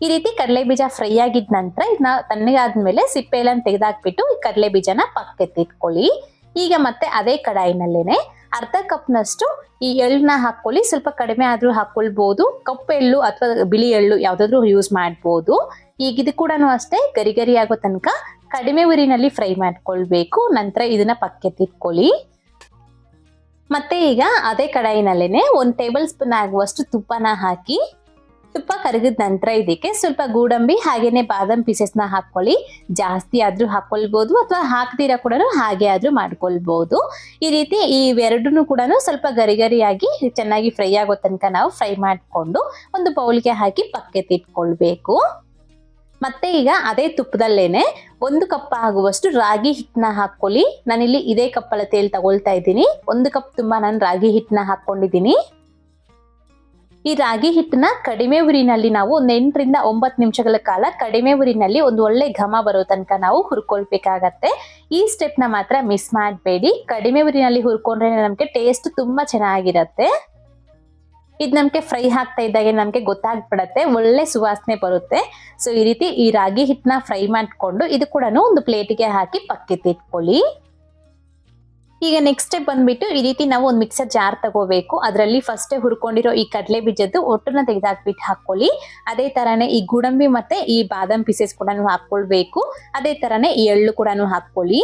ಈ ರೀತಿ ಕಡಲೆ ಬೀಜ ಫ್ರೈ ಆಗಿದ ನಂತರ ಇದನ್ನ ತಣ್ಣಗಾದ್ಮೇಲೆ ಸಿಪ್ಪೆ ಎಲ್ಲ ತೆಗೆದಾಕ್ಬಿಟ್ಟು ಈ ಕಡಲೆ ಬೀಜನ ಪಕ್ಕೆತ್ತಿಟ್ಕೊಳ್ಳಿ ಈಗ ಮತ್ತೆ ಅದೇ ಕಡಾಯಿನಲ್ಲೇನೆ ಅರ್ಧ ಕಪ್ನಷ್ಟು ಈ ಎಳ್ಳನ್ನ ಹಾಕೊಳ್ಳಿ ಸ್ವಲ್ಪ ಕಡಿಮೆ ಆದ್ರೂ ಹಾಕೊಳ್ಬಹುದು ಕಪ್ಪು ಎಳ್ಳು ಅಥವಾ ಬಿಳಿ ಎಳ್ಳು ಯಾವ್ದಾದ್ರು ಯೂಸ್ ಮಾಡ್ಬೋದು. ಈಗ ಇದು ಕೂಡ ಅಷ್ಟೇ ಗರಿ ಗರಿ ಆಗೋ ತನಕ ಕಡಿಮೆ ಉರಿನಲ್ಲಿ ಫ್ರೈ ಮಾಡ್ಕೊಳ್ಬೇಕು. ನಂತರ ಇದನ್ನ ಪಕ್ಕೆ ಇಟ್ಕೊಳ್ಳಿ. ಮತ್ತೆ ಈಗ ಅದೇ ಕಡಾಯಿನಲ್ಲೇನೆ ಒಂದು ಟೇಬಲ್ ಸ್ಪೂನ್ ಆಗುವಷ್ಟು ತುಪ್ಪನ ಹಾಕಿ ತುಪ್ಪ ಕರಗಿದ ನಂತರ ಇದಕ್ಕೆ ಸ್ವಲ್ಪ ಗೋಡಂಬಿ ಹಾಗೇನೆ ಬಾದಾಮ್ ಪೀಸಸ್ನ ಹಾಕೊಳ್ಳಿ. ಜಾಸ್ತಿ ಆದ್ರೂ ಹಾಕ್ಕೊಳ್ಬೋದು ಅಥವಾ ಹಾಕ್ದಿರ ಕೂಡ ಹಾಗೆ ಆದ್ರೂ ಮಾಡ್ಕೊಳ್ಬೋದು. ಈ ರೀತಿ ಈ ಎರಡೂ ಕೂಡ ಸ್ವಲ್ಪ ಗರಿ ಗರಿಯಾಗಿ ಚೆನ್ನಾಗಿ ಫ್ರೈ ಆಗೋ ತನಕ ನಾವು ಫ್ರೈ ಮಾಡಿಕೊಂಡು ಒಂದು ಬೌಲ್ಗೆ ಹಾಕಿ ಪಕ್ಕೆ ತಿಟ್ಕೊಳ್ಬೇಕು ಮತ್ತೆ ಈಗ ಅದೇ ತುಪ್ಪದಲ್ಲೇನೆ ಒಂದು ಕಪ್ ಆಗುವಷ್ಟು ರಾಗಿ ಹಿಟ್ಟನ್ನ ಹಾಕೊಳ್ಳಿ ನಾನಿಲ್ಲಿ ಇದೇ ಕಪ್ ಅಳತೆಯಲ್ಲಿ ತಗೊಳ್ತಾ ಇದ್ದೀನಿ. ಒಂದು ಕಪ್ ತುಂಬಾ ನಾನು ರಾಗಿ ಹಿಟ್ಟನ್ನ ಹಾಕೊಂಡಿದ್ದೀನಿ ಈ ರಾಗಿ ಹಿಟ್ಟನ್ನ ಕಡಿಮೆ ಉರಿನಲ್ಲಿ ನಾವು ಒಂದು ಎಂಟರಿಂದ ಒಂಬತ್ತು ನಿಮಿಷಗಳ ಕಾಲ ಕಡಿಮೆ ಉರಿನಲ್ಲಿ ಒಂದು ಒಳ್ಳೆ ಘಮ ಬರೋ ತನಕ ನಾವು ಹುರ್ಕೊಳ್ಬೇಕಾಗತ್ತೆ. ಈ ಸ್ಟೆಪ್ನ ಮಾತ್ರ ಮಿಸ್ ಮಾಡಬೇಡಿ. ಕಡಿಮೆ ಉರಿನಲ್ಲಿ ಹುರ್ಕೊಂಡ್ರೆ ನಮಗೆ ಟೇಸ್ಟ್ ತುಂಬಾ ಚೆನ್ನಾಗಿರತ್ತೆ. ಇದು ನಮಗೆ ಫ್ರೈ ಹಾಕ್ತಾ ಇದ್ದಾಗೆ ನಮಗೆ ಗೊತ್ತಾಗ್ಬಿಡತ್ತೆ. ಒಳ್ಳೆ ಸುವಾಸನೆ ಬರುತ್ತೆ. ಸೊ ಈ ರೀತಿ ಈ ರಾಗಿ ಹಿಟ್ಟನ್ನ ಫ್ರೈ ಮಾಡಿಕೊಂಡು ಇದು ಕೂಡ ಒಂದು ಪ್ಲೇಟಿಗೆ ಹಾಕಿ ಪಕ್ಕೆ ತಿಟ್ಕೊಳ್ಳಿ ಈಗ ನೆಕ್ಸ್ಟ್ ಸ್ಟೆಪ್ ಬಂದ್ಬಿಟ್ಟು ಈ ರೀತಿ ನಾವು ಒಂದು ಮಿಕ್ಸರ್ ಜಾರ್ ತಗೋಬೇಕು. ಅದರಲ್ಲಿ ಫಸ್ಟೇ ಹುರ್ಕೊಂಡಿರೋ ಈ ಕಡಲೆ ಬೀಜದ್ದು ಒಟ್ಟನ್ನ ತೆಗೆದಾಕ್ಬಿಟ್ಟು ಹಾಕೊಳ್ಳಿ ಅದೇ ತರಾನೇ ಈ ಗುಡಂಬಿ ಮತ್ತೆ ಈ ಬಾದಾಮ್ ಪೀಸಸ್ ಕೂಡ ಹಾಕೊಳ್ಬೇಕು ಅದೇ ತರಾನೇ ಈ ಎಳ್ಳು ಕೂಡ ಹಾಕೊಳ್ಳಿ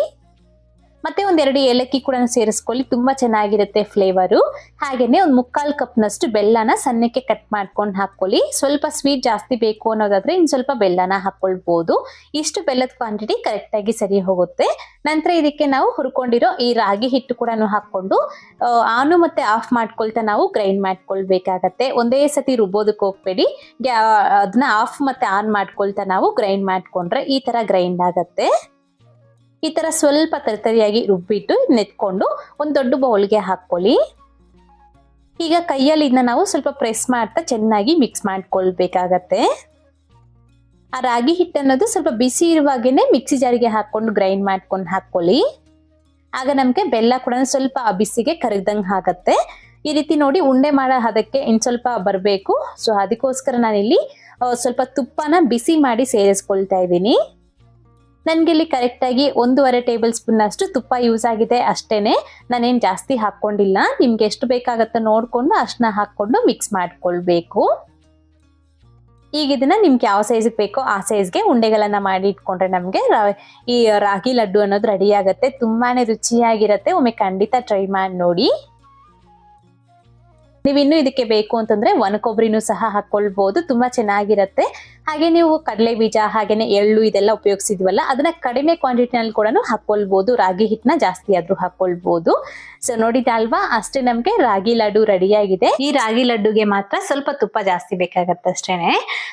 ಮತ್ತೆ ಒಂದೆರಡು ಏಲಕ್ಕಿ ಕೂಡ ಸೇರಿಸ್ಕೊಳ್ಳಿ. ತುಂಬಾ ಚೆನ್ನಾಗಿರುತ್ತೆ ಫ್ಲೇವರು ಹಾಗೇನೆ ಒಂದು ಮುಕ್ಕಾಲು ಕಪ್ನಷ್ಟು ಬೆಲ್ಲನ ಸಣ್ಣಕ್ಕೆ ಕಟ್ ಮಾಡ್ಕೊಂಡು ಹಾಕೊಳ್ಳಿ ಸ್ವಲ್ಪ ಸ್ವೀಟ್ ಜಾಸ್ತಿ ಬೇಕು ಅನ್ನೋದಾದ್ರೆ ಇನ್ನು ಸ್ವಲ್ಪ ಬೆಲ್ಲನ ಹಾಕೊಳ್ಬಹುದು ಇಷ್ಟು ಬೆಲ್ಲದ ಕ್ವಾಂಟಿಟಿ ಕರೆಕ್ಟಾಗಿ ಸರಿ ಹೋಗುತ್ತೆ. ನಂತರ ಇದಕ್ಕೆ ನಾವು ಹುರ್ಕೊಂಡಿರೋ ಈ ರಾಗಿ ಹಿಟ್ಟು ಕೂಡ ಹಾಕೊಂಡು ಆನು ಮತ್ತೆ ಆಫ್ ಮಾಡ್ಕೊಳ್ತಾ ನಾವು ಗ್ರೈಂಡ್ ಮಾಡ್ಕೊಳ್ಬೇಕಾಗತ್ತೆ. ಒಂದೇ ಸತಿ ರುಬ್ಬೋದಕ್ಕೆ ಹೋಗ್ಬೇಡಿ. ಅದನ್ನ ಆಫ್ ಮತ್ತೆ ಆನ್ ಮಾಡ್ಕೊಳ್ತಾ ನಾವು ಗ್ರೈಂಡ್ ಮಾಡ್ಕೊಂಡ್ರೆ ಈ ತರ ಗ್ರೈಂಡ್ ಆಗತ್ತೆ. ಈ ತರ ಸ್ವಲ್ಪ ತರಿತರಿಯಾಗಿ ರುಬ್ಬಿಟ್ಟು ನೆತ್ಕೊಂಡು ಒಂದು ದೊಡ್ಡ ಬೌಲ್ಗೆ ಹಾಕೊಳ್ಳಿ ಈಗ ಕೈಯಲ್ಲಿ ಇದನ್ನ ನಾವು ಸ್ವಲ್ಪ ಪ್ರೆಸ್ ಮಾಡ್ತಾ ಚೆನ್ನಾಗಿ ಮಿಕ್ಸ್ ಮಾಡ್ಕೊಳ್ಬೇಕಾಗತ್ತೆ. ಆ ರಾಗಿ ಹಿಟ್ಟು ಅನ್ನೋದು ಸ್ವಲ್ಪ ಬಿಸಿ ಇರುವಾಗೇನೆ ಮಿಕ್ಸಿ ಜಾರಿಗೆ ಹಾಕೊಂಡು ಗ್ರೈಂಡ್ ಮಾಡ್ಕೊಂಡು ಹಾಕೊಳ್ಳಿ ಆಗ ನಮಗೆ ಬೆಲ್ಲ ಕೂಡ ಸ್ವಲ್ಪ ಆ ಬಿಸಿಗೆ ಕರಗ್ದಂಗೆ ಆಗತ್ತೆ. ಈ ರೀತಿ ನೋಡಿ ಉಂಡೆ ಮಾಡೋ ಅದಕ್ಕೆ ಇನ್ ಸ್ವಲ್ಪ ಬರಬೇಕು. ಸೊ ಅದಕ್ಕೋಸ್ಕರ ನಾನಿಲ್ಲಿ ಸ್ವಲ್ಪ ತುಪ್ಪನ ಬಿಸಿ ಮಾಡಿ ಸೇರಿಸ್ಕೊಳ್ತಾ ಇದ್ದೀನಿ. ನನಗೆ ಇಲ್ಲಿ ಕರೆಕ್ಟಾಗಿ ಒಂದೂವರೆ ಟೇಬಲ್ ಸ್ಪೂನ್ ಅಷ್ಟು ತುಪ್ಪ ಯೂಸ್ ಆಗಿದೆ ಅಷ್ಟೇನೆ. ನಾನೇನು ಜಾಸ್ತಿ ಹಾಕ್ಕೊಂಡಿಲ್ಲ. ನಿಮ್ಗೆ ಎಷ್ಟು ಬೇಕಾಗತ್ತೋ ನೋಡಿಕೊಂಡು ಅಷ್ಟನ್ನ ಹಾಕ್ಕೊಂಡು ಮಿಕ್ಸ್ ಮಾಡ್ಕೊಳ್ಬೇಕು. ಈಗ ಇದನ್ನ ನಿಮ್ಗೆ ಯಾವ ಸೈಜ್ಗೆ ಬೇಕೋ ಆ ಸೈಜ್ಗೆ ಉಂಡೆಗಳನ್ನ ಮಾಡಿ ಇಟ್ಕೊಂಡ್ರೆ ನಮಗೆ ಈ ರಾಗಿ ಲಡ್ಡು ಅನ್ನೋದು ರೆಡಿ ಆಗುತ್ತೆ. ತುಂಬಾನೇ ರುಚಿಯಾಗಿರುತ್ತೆ. ಒಮ್ಮೆ ಖಂಡಿತ ಟ್ರೈ ಮಾಡಿ ನೋಡಿ. ನೀವು ಇನ್ನೂ ಇದಕ್ಕೆ ಬೇಕು ಅಂತಂದ್ರೆ ಒಣ ಕೊಬ್ಬರಿನೂ ಸಹ ಹಾಕೊಳ್ಬಹುದು ತುಂಬಾ ಚೆನ್ನಾಗಿರುತ್ತೆ. ಹಾಗೆ ನೀವು ಕಡಲೆ ಬೀಜ, ಹಾಗೇನೆ ಎಳ್ಳು ಇದೆಲ್ಲ ಉಪಯೋಗಿಸಿದ್ವಲ್ಲ, ಅದನ್ನ ಕಡಿಮೆ ಕ್ವಾಂಟಿಟಿನಲ್ಲಿ ಕೂಡ ಹಾಕೊಳ್ಬಹುದು ರಾಗಿ ಹಿಟ್ಟನ್ನ ಜಾಸ್ತಿ ಆದ್ರೂ ಹಾಕೊಳ್ಬಹುದು ಸೊ ನೋಡಿದ ಅಲ್ವಾ? ಅಷ್ಟೇ ನಮ್ಗೆ ರಾಗಿ ಲಡ್ಡು ರೆಡಿ ಆಗಿದೆ. ಈ ರಾಗಿ ಲಡ್ಡುಗೆ ಮಾತ್ರ ಸ್ವಲ್ಪ ತುಪ್ಪ ಜಾಸ್ತಿ ಬೇಕಾಗತ್ತೆ ಅಷ್ಟೇನೆ.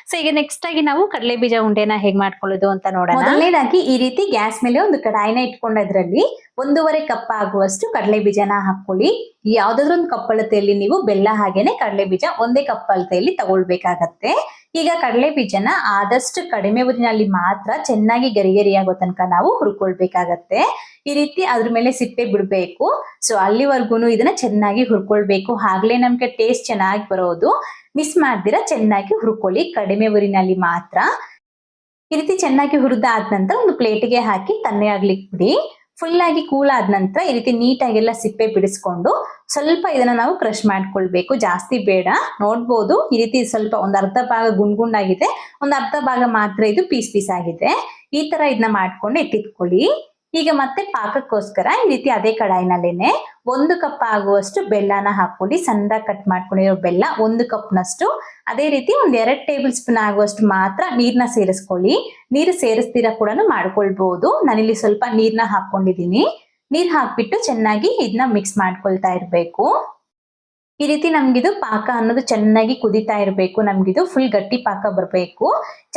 ಸೊ ಈಗ ನೆಕ್ಸ್ಟ್ ಆಗಿ ನಾವು ಕಡಲೆ ಬೀಜ ಉಂಡೆನ ಹೇಗ್ ಮಾಡ್ಕೊಳ್ಳೋದು ಅಂತ ನೋಡೋಣ. ಮೊದಲನೇದಾಗಿ ಈ ರೀತಿ ಗ್ಯಾಸ್ ಮೇಲೆ ಒಂದು ಕಡಾಯಿನ ಇಟ್ಕೊಂಡದ್ರಲ್ಲಿ ಒಂದೂವರೆ ಕಪ್ ಆಗುವಷ್ಟು ಕಡಲೆ ಬೀಜನ ಹಾಕೊಳ್ಳಿ ಯಾವ್ದಾದ್ರು ಒಂದು ಕಪ್ಪಳತೆಯಲ್ಲಿ ನೀವು ಬೆಲ್ಲ ಹಾಗೇನೆ ಕಡಲೆ ಬೀಜ ಒಂದೇ ಕಪ್ಪಳತೆಯಲ್ಲಿ ತಗೊಳ್ಬೇಕಾಗತ್ತೆ. ಈಗ ಕಡಲೆ ಬೀಜನ ಆದಷ್ಟು ಕಡಿಮೆ ಊರಿನಲ್ಲಿ ಮಾತ್ರ ಚೆನ್ನಾಗಿ ಗರಿಗರಿಯಾಗೋ ತನಕ ನಾವು ಹುರ್ಕೊಳ್ಬೇಕಾಗತ್ತೆ. ಈ ರೀತಿ ಅದ್ರ ಮೇಲೆ ಸಿಪ್ಪೆ ಬಿಡ್ಬೇಕು. ಸೊ ಅಲ್ಲಿವರೆಗೂ ಇದನ್ನ ಚೆನ್ನಾಗಿ ಹುರ್ಕೊಳ್ಬೇಕು. ಆಗ್ಲೇ ನಮ್ಗೆ ಟೇಸ್ಟ್ ಚೆನ್ನಾಗಿ ಬರೋದು. ಮಿಸ್ ಮಾಡ್ದಿರ ಚೆನ್ನಾಗಿ ಹುರ್ಕೊಳ್ಳಿ. ಕಡಿಮೆ ಊರಿನಲ್ಲಿ ಮಾತ್ರ. ಈ ರೀತಿ ಚೆನ್ನಾಗಿ ಹುರಿದಾದ ನಂತರ ಒಂದು ಪ್ಲೇಟಿಗೆ ಹಾಕಿ ತನ್ನೆ ಆಗ್ಲಿಕ್ಕೆ ಬಿಡಿ. ಫುಲ್ ಆಗಿ ಕೂಲ್ ಆದ ನಂತರ ಈ ರೀತಿ ನೀಟಾಗೆಲ್ಲ ಸಿಪ್ಪೆ ಬಿಡಿಸ್ಕೊಂಡು ಸ್ವಲ್ಪ ಇದನ್ನ ನಾವು ಕ್ರಶ್ ಮಾಡ್ಕೊಳ್ಬೇಕು. ಜಾಸ್ತಿ ಬೇಡ. ನೋಡ್ಬೋದು. ಈ ರೀತಿ ಸ್ವಲ್ಪ ಒಂದು ಅರ್ಧ ಭಾಗ ಗುಂಡ್ ಗುಂಡಾಗಿದೆ ಒಂದ್ ಅರ್ಧ ಭಾಗ ಮಾತ್ರ ಇದು ಪೀಸ್ ಪೀಸ್ ಆಗಿದೆ. ಈ ತರ ಇದನ್ನ ಮಾಡ್ಕೊಂಡು ಎತ್ತಿಟ್ಕೊಳ್ಳಿ. ಈಗ ಮತ್ತೆ ಪಾಕಕ್ಕೋಸ್ಕರ ಈ ರೀತಿ ಅದೇ ಕಡಾಯಿನಲ್ಲೇನೆ ಒಂದು ಕಪ್ ಆಗುವಷ್ಟು ಬೆಲ್ಲನ ಹಾಕೊಳ್ಳಿ ಸಂದ ಕಟ್ ಮಾಡ್ಕೊಂಡಿರೋ ಬೆಲ್ಲ ಒಂದು ಕಪ್ನಷ್ಟು. ಅದೇ ರೀತಿ ಒಂದ್ ಎರಡ್ ಟೇಬಲ್ ಸ್ಪೂನ್ ಆಗುವಷ್ಟು ಮಾತ್ರ ನೀರ್ನ ಸೇರಿಸ್ಕೊಳ್ಳಿ. ನೀರು ಸೇರಿಸ್ತೀರಾ ಕೂಡ ಮಾಡ್ಕೊಳ್ಬಹುದು ನಾನಿಲ್ಲಿ ಸ್ವಲ್ಪ ನೀರ್ನ ಹಾಕೊಂಡಿದೀನಿ ನೀರ್ ಹಾಕ್ಬಿಟ್ಟು ಚೆನ್ನಾಗಿ ಇದನ್ನ ಮಿಕ್ಸ್ ಮಾಡ್ಕೊಳ್ತಾ ಇರ್ಬೇಕು. ಈ ರೀತಿ ನಮ್ಗಿದು ಪಾಕ ಅನ್ನೋದು ಚೆನ್ನಾಗಿ ಕುದಿತಾ ಇರಬೇಕು. ನಮ್ಗಿದು ಫುಲ್ ಗಟ್ಟಿ ಪಾಕ ಬರಬೇಕು.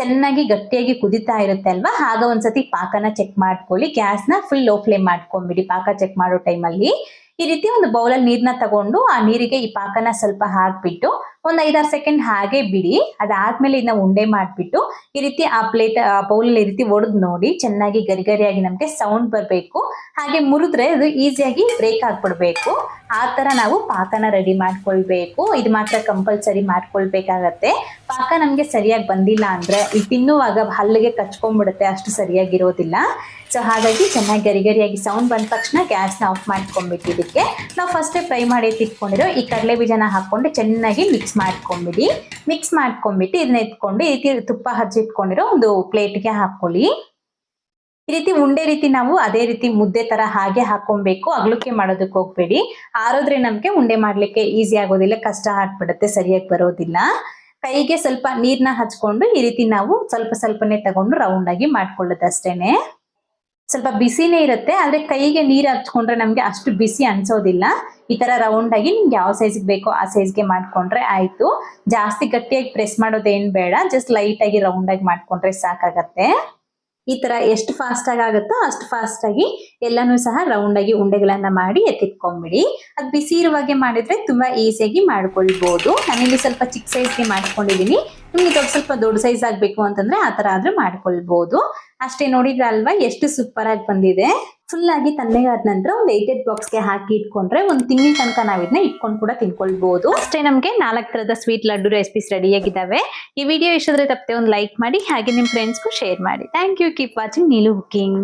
ಚೆನ್ನಾಗಿ ಗಟ್ಟಿಯಾಗಿ ಕುದಿತಾ ಇರುತ್ತೆ ಅಲ್ವಾ? ಆಗ ಒಂದ್ಸತಿ ಪಾಕನ ಚೆಕ್ ಮಾಡ್ಕೊಳ್ಳಿ. ಗ್ಯಾಸ್ನ ಫುಲ್ ಲೋ ಫ್ಲೇಮ್ ಮಾಡ್ಕೊಂಡ್ಬಿಡಿ ಪಾಕ ಚೆಕ್ ಮಾಡೋ ಟೈಮಲ್ಲಿ ಈ ರೀತಿ ಒಂದು ಬೌಲಲ್ಲಿ ನೀರ್ನ ತಗೊಂಡು ಆ ನೀರಿಗೆ ಈ ಪಾಕನ ಸ್ವಲ್ಪ ಹಾಕ್ಬಿಟ್ಟು ಒಂದ್ ಐದಾರು ಸೆಕೆಂಡ್ ಹಾಗೆ ಬಿಡಿ. ಅದಾದ್ಮೇಲೆ ಇದನ್ನ ಉಂಡೆ ಮಾಡಿಬಿಟ್ಟು ಈ ರೀತಿ ಆ ಪ್ಲೇಟ್ ಆ ಬೌಲ್ ಈ ರೀತಿ ಒಡೆದು ನೋಡಿ ಚೆನ್ನಾಗಿ ಗರಿಗರಿಯಾಗಿ ನಮಗೆ ಸೌಂಡ್ ಬರಬೇಕು. ಹಾಗೆ ಮುರಿದ್ರೆ ಅದು ಈಸಿಯಾಗಿ ಬ್ರೇಕ್ ಆಗ್ಬಿಡ್ಬೇಕು. ಆ ತರ ನಾವು ಪಾಕನ ರೆಡಿ ಮಾಡ್ಕೊಳ್ಬೇಕು. ಇದು ಮಾತ್ರ ಕಂಪಲ್ಸರಿ ಮಾಡ್ಕೊಳ್ಬೇಕಾಗತ್ತೆ. ಪಾಕ ನಮಗೆ ಸರಿಯಾಗಿ ಬಂದಿಲ್ಲ ಅಂದ್ರೆ ಈ ತಿನ್ನುವಾಗ ಹಲ್ಲಿಗೆ ಕಚ್ಕೊಂಡ್ಬಿಡುತ್ತೆ ಅಷ್ಟು ಸರಿಯಾಗಿರೋದಿಲ್ಲ. ಸೊ ಹಾಗಾಗಿ ಚೆನ್ನಾಗಿ ಗರಿಗರಿಯಾಗಿ ಸೌಂಡ್ ಬಂದ ತಕ್ಷಣ ಗ್ಯಾಸ್ನ ಆಫ್ ಮಾಡ್ಕೊಂಡ್ಬಿಟ್ಟಿದ್ದಕ್ಕೆ ನಾವು ಫಸ್ಟೇ ಫ್ರೈ ಮಾಡಿ ತಿಕ್ಕೊಂಡಿರೋ ಈ ಕಡಲೆ ಬೀಜನ ಹಾಕೊಂಡು ಚೆನ್ನಾಗಿ ಮಿಕ್ಸ್ ಮಾಡ್ಕೊಂಬಿಡಿ. ಮಿಕ್ಸ್ ಮಾಡ್ಕೊಂಡ್ಬಿಟ್ಟು ಇದನ್ನ ಎತ್ಕೊಂಡು ಈ ರೀತಿ ತುಪ್ಪ ಹಚ್ಚಿಟ್ಕೊಂಡಿರೋ ಒಂದು ಪ್ಲೇಟ್ಗೆ ಹಾಕೊಳ್ಳಿ. ಈ ರೀತಿ ಉಂಡೆ ರೀತಿ ನಾವು ಅದೇ ರೀತಿ ಮುದ್ದೆ ತರ ಹಾಗೆ ಹಾಕೊಬೇಕು. ಅಗಲಕ್ಕೆ ಮಾಡೋದಕ್ಕೆ ಹೋಗ್ಬೇಡಿ. ಆರೋದ್ರೆ ನಮ್ಗೆ ಉಂಡೆ ಮಾಡ್ಲಿಕ್ಕೆ ಈಸಿ ಆಗೋದಿಲ್ಲ, ಕಷ್ಟ ಆಗ್ಬಿಡುತ್ತೆ, ಸರಿಯಾಗಿ ಬರೋದಿಲ್ಲ. ಕೈಗೆ ಸ್ವಲ್ಪ ನೀರ್ನ ಹಚ್ಕೊಂಡು ಈ ರೀತಿ ನಾವು ಸ್ವಲ್ಪ ಸ್ವಲ್ಪನೇ ತಗೊಂಡು ರೌಂಡ್ ಆಗಿ ಮಾಡ್ಕೊಳ್ಳೋದಷ್ಟೇನೆ. ಸ್ವಲ್ಪ ಬಿಸಿನೇ ಇರುತ್ತೆ, ಆದ್ರೆ ಕೈಗೆ ನೀರು ಹಚ್ಕೊಂಡ್ರೆ ನಮ್ಗೆ ಅಷ್ಟು ಬಿಸಿ ಅನ್ಸೋದಿಲ್ಲ. ಈ ತರ ರೌಂಡ್ ಆಗಿ ನಿಮ್ಗೆ ಯಾವ ಸೈಜ್ಗೆ ಬೇಕೋ ಆ ಸೈಜ್ಗೆ ಮಾಡ್ಕೊಂಡ್ರೆ ಆಯ್ತು. ಜಾಸ್ತಿ ಗಟ್ಟಿಯಾಗಿ ಪ್ರೆಸ್ ಮಾಡೋದೇನ್ ಬೇಡ ಜಸ್ಟ್ ಲೈಟ್ ಆಗಿ ರೌಂಡ್ ಆಗಿ ಮಾಡ್ಕೊಂಡ್ರೆ ಸಾಕಾಗತ್ತೆ. ಈ ತರ ಎಷ್ಟು ಫಾಸ್ಟ್ ಆಗಿ ಆಗುತ್ತೋ ಅಷ್ಟು ಫಾಸ್ಟ್ ಆಗಿ ಎಲ್ಲಾನು ಸಹ ರೌಂಡ್ ಆಗಿ ಉಂಡೆಗಳನ್ನ ಮಾಡಿ ಎತ್ತಿಟ್ಕೊಂಡ್ಬಿಡಿ. ಅದು ಬಿಸಿ ಇರುವಾಗೆ ಮಾಡಿದ್ರೆ ತುಂಬಾ ಈಸಿಯಾಗಿ ಮಾಡ್ಕೊಳ್ಬಹುದು ನಾನಿಲ್ಲಿ ಸ್ವಲ್ಪ ಚಿಕ್ಕ ಸೈಜ್ಗೆ ಮಾಡ್ಕೊಂಡಿದೀನಿ. ನಿಮ್ಗೆ ಸ್ವಲ್ಪ ದೊಡ್ಡ ಸೈಜ್ ಆಗ್ಬೇಕು ಅಂತಂದ್ರೆ ಆ ತರ ಆದ್ರೂ ಮಾಡ್ಕೊಳ್ಬಹುದು ಅಷ್ಟೇ ನೋಡಿದ್ರಲ್ವಾ ಎಷ್ಟು ಸೂಪರ್ ಆಗಿ ಬಂದಿದೆ. ಫುಲ್ ಆಗಿ ತಣ್ಣಗಾದ ನಂತರ ಒಂದು ಏಟೆಡ್ ಬಾಕ್ಸ್ಗೆ ಹಾಕಿ ಇಟ್ಕೊಂಡ್ರೆ ಒಂದು ತಿಂಗಳ ತನಕ ನಾವು ಇದನ್ನ ಇಟ್ಕೊಂಡು ಕೂಡ ತಿನ್ಕೊಳ್ಬಹುದು ಅಷ್ಟೇ ನಮಗೆ ನಾಲ್ಕು ತರದ ಸ್ವೀಟ್ ಲಡ್ಡು ರೆಸಿಪೀಸ್ ರೆಡಿ ಆಗಿದಾವೆ ಈ ವಿಡಿಯೋ ಇಷ್ಟಾದ್ರೆ ತಪ್ಪದೆ ಒಂದು ಲೈಕ್ ಮಾಡಿ, ಹಾಗೆ ನಿಮ್ ಫ್ರೆಂಡ್ಸ್ಗೂ ಶೇರ್ ಮಾಡಿ. Thank you keep watching Neelu cooking